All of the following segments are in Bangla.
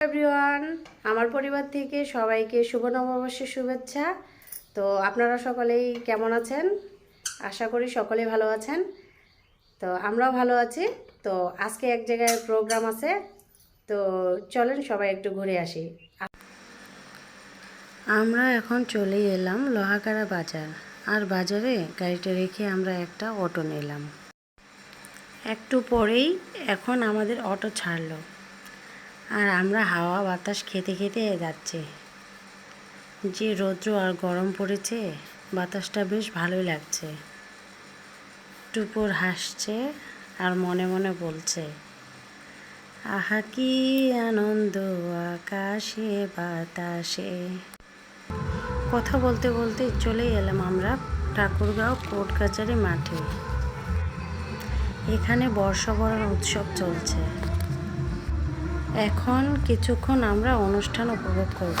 এভরিওয়ান, আমার পরিবার থেকে সবাইকে শুভ নববর্ষের শুভেচ্ছা। তো আপনারা সকলেই কেমন আছেন? আশা করি সকলেই ভালো আছেন। তো আমরাও ভালো আছি। তো আজকে এক জায়গায় প্রোগ্রাম আছে। তো চলেন সবাই একটু ঘুরে আসি। আমরা এখন চলে এলাম লোহাগাড়া বাজার। আর বাজারে গাড়িটা রেখে আমরা একটা অটো নিলাম। একটু পরেই এখন আমাদের অটো ছাড়লো। আর আমরা হাওয়া বাতাস খেতে খেতে যাচ্ছি। যে রৌদ্র আর গরম পড়েছে, বাতাসটা বেশ ভালোই লাগছে। টুপুর হাসছে আর মনে মনে বলছে, আহা, কি আনন্দ আকাশে, বাতাসে। কথা বলতে বলতে চলে এলাম আমরা ঠাকুরগাঁও কোর্ট কাচারি মাঠে। এখানে বর্ষবরণ উৎসব চলছে। এখন কিছুক্ষণ আমরা অনুষ্ঠান উপভোগ করব।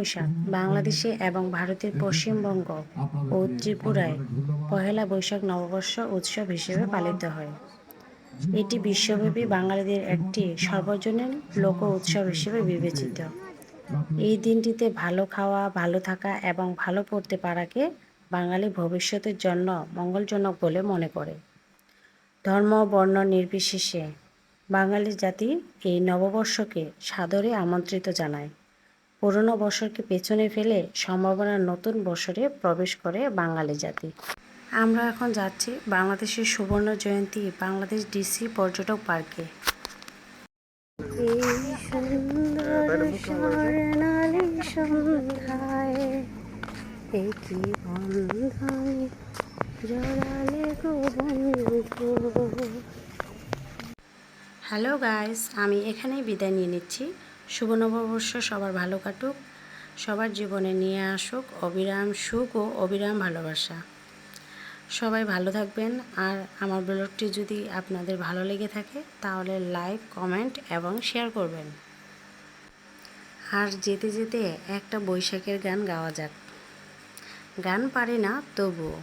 বৈশাখ বাংলাদেশে এবং ভারতের পশ্চিমবঙ্গ ও ত্রিপুরায় পহেলা বৈশাখ নববর্ষ উৎসব হিসেবে পালিত হয়। এটি বিশ্বব্যাপী বাঙালিদের একটি সর্বজনীন লোক উৎসব হিসেবে বিবেচিত। এই দিনটিতে ভালো খাওয়া ভালো থাকা এবং ভালো পড়তে পারাকে বাঙালি ভবিষ্যতের জন্য মঙ্গলজনক বলে মনে করে। ধর্ম বর্ণ নির্বিশেষে বাঙালি জাতি এই নববর্ষকে সাদরে আমন্ত্রিত জানায়। পুরনো বছরকে পেছনে ফেলে সম্ভাবনার নতুন বছরে প্রবেশ করে বাঙালি জাতি। আমরা এখন যাচ্ছি বাংলাদেশের সুবর্ণ জয়ন্তী বাংলাদেশ ডিসি পর্যটক পার্কে। হ্যালো গাইস আমি এখানেই বিদায় নিয়ে নিচ্ছি। শুভ নববর্ষ, সবার ভালো কাটুক, সবার জীবনে নিয়ে আসুক অবিরাম সুখ ও অবিরাম ভালোবাসা। সবাই ভালো থাকবেন, আর আমার ব্লগটি যদি আপনাদের ভালো লেগে থাকে, তাহলে লাইক, কমেন্ট এবং শেয়ার করবেন। আর যেতে যেতে একটা বৈশাখের গান গাওয়া যাক। গান পারি না, তবুও।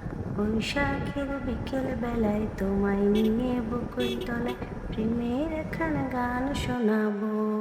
বৈশাখের বিকেল বেলায় তোমায় নিয়ে বকুল তলায় প্রেমের খান গান শোনাবো।